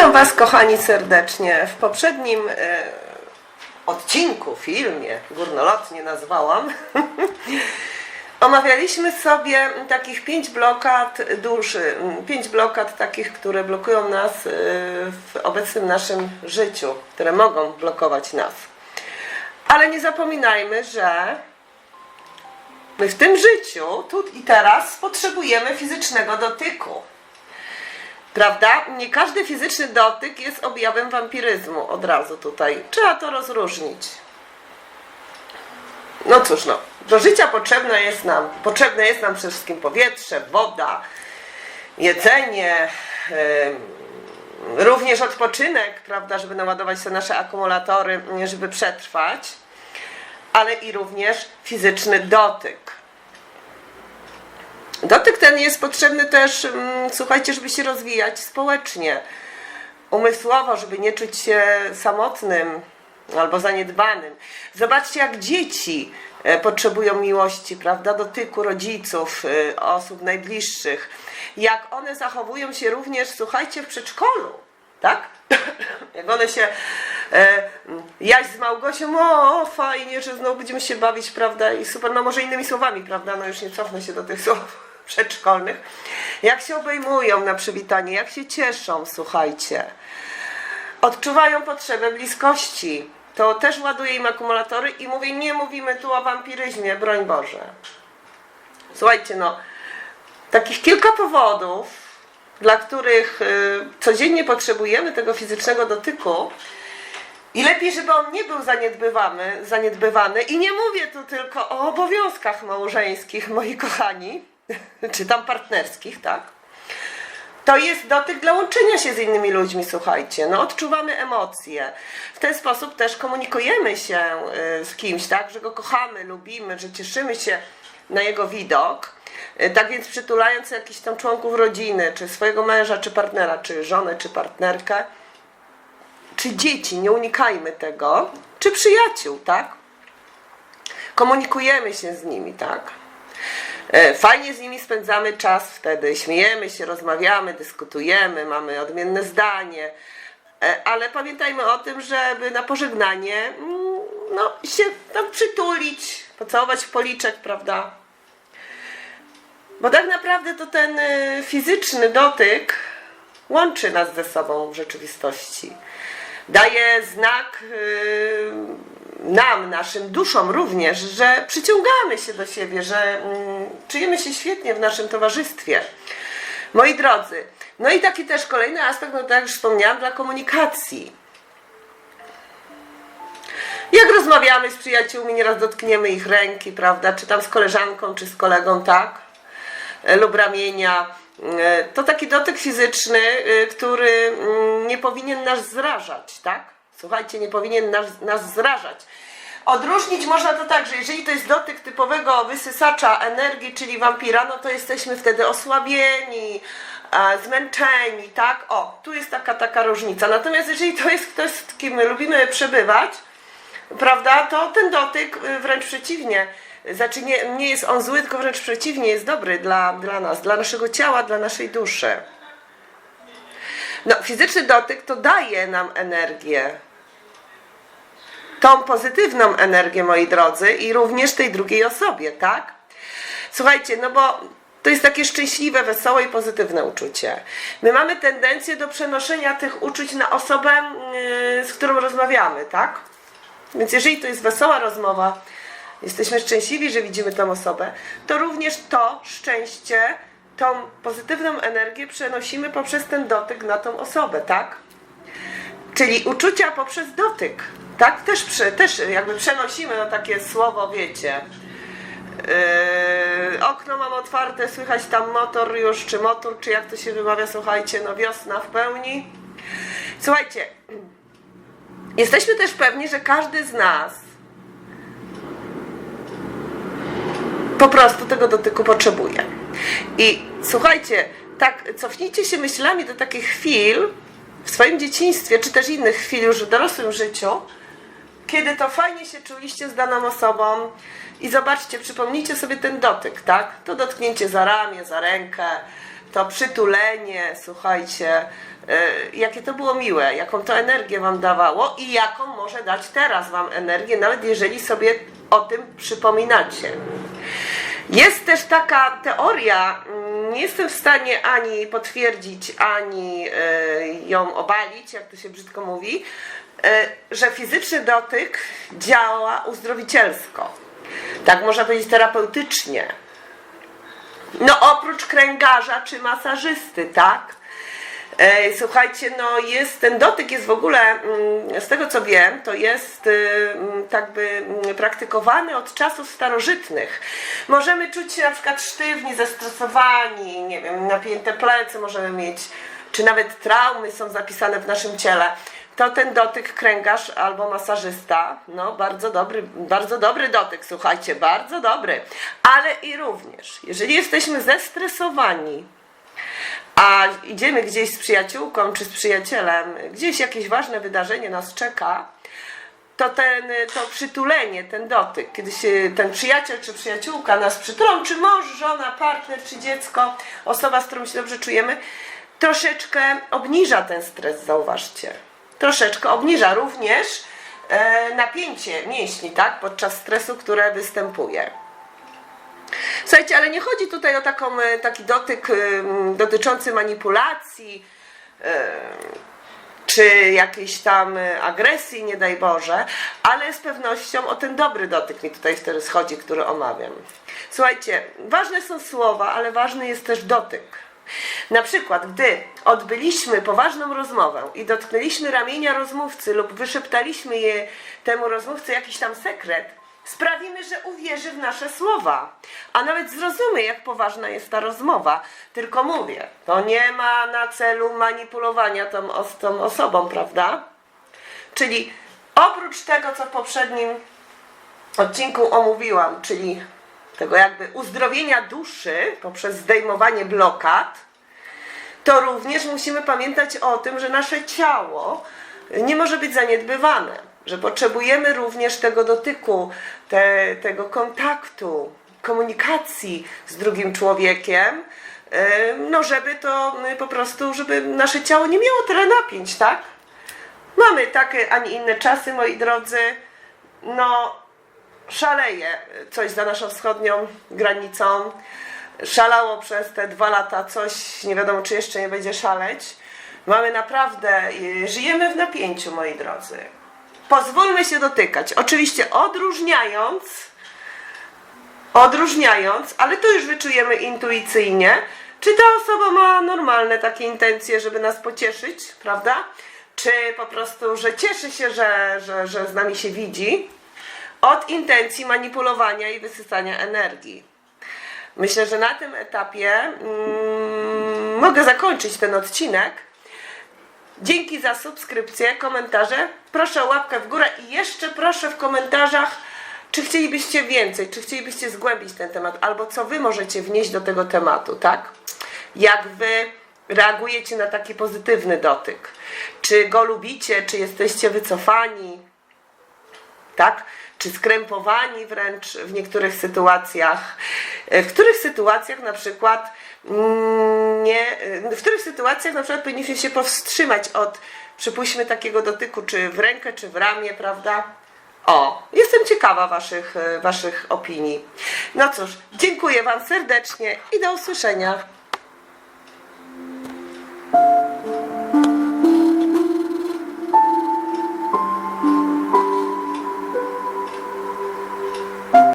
Witam Was, kochani, serdecznie. W poprzednim e, odcinku, filmie, górnolotnie nazwałam, omawialiśmy sobie takich pięć blokad duszy, pięć blokad takich, które blokują nas e, w obecnym naszym życiu, które mogą blokować nas. Ale nie zapominajmy, że my w tym życiu, tu i teraz, potrzebujemy fizycznego dotyku. Prawda? Nie każdy fizyczny dotyk jest objawem wampiryzmu. Od razu tutaj. Trzeba to rozróżnić. No cóż, no. Do życia potrzebne jest nam, potrzebne jest nam przede wszystkim powietrze, woda, jedzenie, em, również odpoczynek, prawda, żeby naładować sobie nasze akumulatory, żeby przetrwać, ale i również fizyczny dotyk. Dotyk ten jest potrzebny też, mm, słuchajcie, żeby się rozwijać społecznie, umysłowo, żeby nie czuć się samotnym albo zaniedbanym. Zobaczcie, jak dzieci e, potrzebują miłości, prawda, dotyku rodziców, e, osób najbliższych. Jak one zachowują się również, słuchajcie, w przedszkolu, tak? Jak one się, e, Jaś z Małgosią, o fajnie, że znowu będziemy się bawić, prawda, i super, no może innymi słowami, prawda, no już nie cofnę się do tych słów przedszkolnych, jak się obejmują na przywitanie, jak się cieszą, słuchajcie. Odczuwają potrzebę bliskości. To też ładuje im akumulatory i mówię, nie mówimy tu o wampiryzmie, broń Boże. Słuchajcie, no, takich kilka powodów, dla których y, codziennie potrzebujemy tego fizycznego dotyku, i lepiej, żeby on nie był zaniedbywany, zaniedbywany. I nie mówię tu tylko o obowiązkach małżeńskich, moi kochani, czy tam partnerskich, tak? To jest dotyk dla łączenia się z innymi ludźmi, słuchajcie. No, odczuwamy emocje. W ten sposób też komunikujemy się y, z kimś, tak? Że go kochamy, lubimy, że cieszymy się na jego widok. Y, Tak więc przytulając jakichś tam członków rodziny, czy swojego męża, czy partnera, czy żonę, czy partnerkę, czy dzieci, nie unikajmy tego, czy przyjaciół, tak? Komunikujemy się z nimi, tak? E, Fajnie z nimi spędzamy czas wtedy, śmiejemy się, rozmawiamy, dyskutujemy, mamy odmienne zdanie, E, ale pamiętajmy o tym, żeby na pożegnanie mm, no, się tam przytulić, pocałować w policzek, prawda? Bo tak naprawdę to ten y, fizyczny dotyk łączy nas ze sobą w rzeczywistości. Daje znak y, nam, naszym duszom również, że przyciągamy się do siebie, że mm, czujemy się świetnie w naszym towarzystwie. Moi drodzy, no i taki też kolejny aspekt, no tak jak już wspomniałam, dla komunikacji. Jak rozmawiamy z przyjaciółmi, nieraz dotkniemy ich ręki, prawda? Czy tam z koleżanką, czy z kolegą, tak? E, Lub ramienia. E, To taki dotyk fizyczny, e, który mm, nie powinien nas zrażać, tak? Słuchajcie, nie powinien nas, nas zrażać. Odróżnić można to tak, że jeżeli to jest dotyk typowego wysysacza energii, czyli wampira, no to jesteśmy wtedy osłabieni, e, zmęczeni, tak? O, tu jest taka, taka różnica. Natomiast jeżeli to jest ktoś, z kim my lubimy przebywać, prawda, to ten dotyk y, wręcz przeciwnie. Znaczy nie, nie jest on zły, tylko wręcz przeciwnie, jest dobry dla, dla nas, dla naszego ciała, dla naszej duszy. No, fizyczny dotyk to daje nam energię. Tą pozytywną energię, moi drodzy, i również tej drugiej osobie, tak? Słuchajcie, no bo to jest takie szczęśliwe, wesołe i pozytywne uczucie. My mamy tendencję do przenoszenia tych uczuć na osobę, yy, z którą rozmawiamy, tak? Więc jeżeli to jest wesoła rozmowa, jesteśmy szczęśliwi, że widzimy tą osobę, to również to szczęście, tą pozytywną energię przenosimy poprzez ten dotyk na tą osobę, tak? Czyli uczucia poprzez dotyk, tak? Też, przy, też jakby przenosimy na takie słowo, wiecie. Yy, okno mam otwarte, słychać tam motor już, czy motor, czy jak to się wymawia, słuchajcie, no wiosna w pełni. Słuchajcie, Jesteśmy też pewni, że każdy z nas po prostu tego dotyku potrzebuje. I słuchajcie, tak cofnijcie się myślami do takich chwil w swoim dzieciństwie, czy też innych chwil już w dorosłym życiu, kiedy to fajnie się czuliście z daną osobą, I zobaczcie, przypomnijcie sobie ten dotyk, tak? To dotknięcie za ramię, za rękę, to przytulenie, słuchajcie, y, jakie to było miłe, jaką to energię Wam dawało i jaką może dać teraz Wam energię, nawet jeżeli sobie o tym przypominacie. Jest też taka teoria, mm, nie jestem w stanie ani potwierdzić, ani e, ją obalić, jak to się brzydko mówi, że fizyczny dotyk działa uzdrowicielsko. Tak można powiedzieć terapeutycznie. No oprócz kręgarza czy masażysty, tak? E, Słuchajcie, no jest, ten dotyk jest w ogóle, mm, z tego co wiem, to jest y, mm, tak by mm, praktykowany od czasów starożytnych. Możemy czuć się na przykład sztywni, zestresowani, nie wiem, napięte plecy możemy mieć, czy nawet traumy są zapisane w naszym ciele. To ten dotyk kręgarz albo masażysta, no bardzo dobry, bardzo dobry dotyk, słuchajcie, bardzo dobry. Ale i również, jeżeli jesteśmy zestresowani, a idziemy gdzieś z przyjaciółką czy z przyjacielem, gdzieś jakieś ważne wydarzenie nas czeka, to ten, to przytulenie, ten dotyk, kiedy się ten przyjaciel czy przyjaciółka nas przytulą, czy mąż, żona, partner, czy dziecko, osoba, z którą się dobrze czujemy, troszeczkę obniża ten stres, zauważcie. Troszeczkę obniża również e, napięcie mięśni, tak, podczas stresu, które występuje. Słuchajcie, ale nie chodzi tutaj o taką, e, taki dotyk em, dotyczący manipulacji czy jakiejś tam e, agresji, nie daj Boże, ale z pewnością o ten dobry dotyk mi tutaj wtedy schodzi, który omawiam. Słuchajcie, ważne są słowa, ale ważny jest też dotyk. Na przykład, gdy odbyliśmy poważną rozmowę i dotknęliśmy ramienia rozmówcy lub wyszeptaliśmy je temu rozmówcy jakiś tam sekret, sprawimy, że uwierzy w nasze słowa, a nawet zrozumie, jak poważna jest ta rozmowa. Tylko mówię, to nie ma na celu manipulowania tą, tą osobą, prawda? Czyli oprócz tego, co w poprzednim odcinku omówiłam, czyli tego jakby uzdrowienia duszy poprzez zdejmowanie blokad, to również musimy pamiętać o tym, że nasze ciało nie może być zaniedbywane, że potrzebujemy również tego dotyku, te, tego kontaktu, komunikacji z drugim człowiekiem, no żeby to e, po prostu, żeby nasze ciało nie miało tyle napięć, tak? Mamy takie, a nie inne czasy, moi drodzy. No, szaleje coś za naszą wschodnią granicą. Szalało przez te dwa lata coś, nie wiadomo czy jeszcze nie będzie szaleć. Mamy naprawdę, y, żyjemy w napięciu, moi drodzy. Pozwólmy się dotykać. Oczywiście odróżniając, odróżniając, ale to już wyczujemy intuicyjnie, czy ta osoba ma normalne takie intencje, żeby nas pocieszyć, prawda? Czy po prostu, że cieszy się, że, że, że z nami się widzi, od intencji manipulowania i wysysania energii. Myślę, że na tym etapie mm, mogę zakończyć ten odcinek. Dzięki za subskrypcję, komentarze. Proszę o łapkę w górę i jeszcze proszę w komentarzach, czy chcielibyście więcej, czy chcielibyście zgłębić ten temat, albo co wy możecie wnieść do tego tematu, tak? Jak wy reagujecie na taki pozytywny dotyk? Czy go lubicie, czy jesteście wycofani? tak? Czy skrępowani wręcz w niektórych sytuacjach. E, W których sytuacjach na przykład mm, nie, e, w których sytuacjach na przykład powinniśmy się powstrzymać od, przypuśćmy, takiego dotyku, czy w rękę, czy w ramię, prawda? O, jestem ciekawa waszych, e, waszych opinii. No cóż, dziękuję Wam serdecznie i do usłyszenia.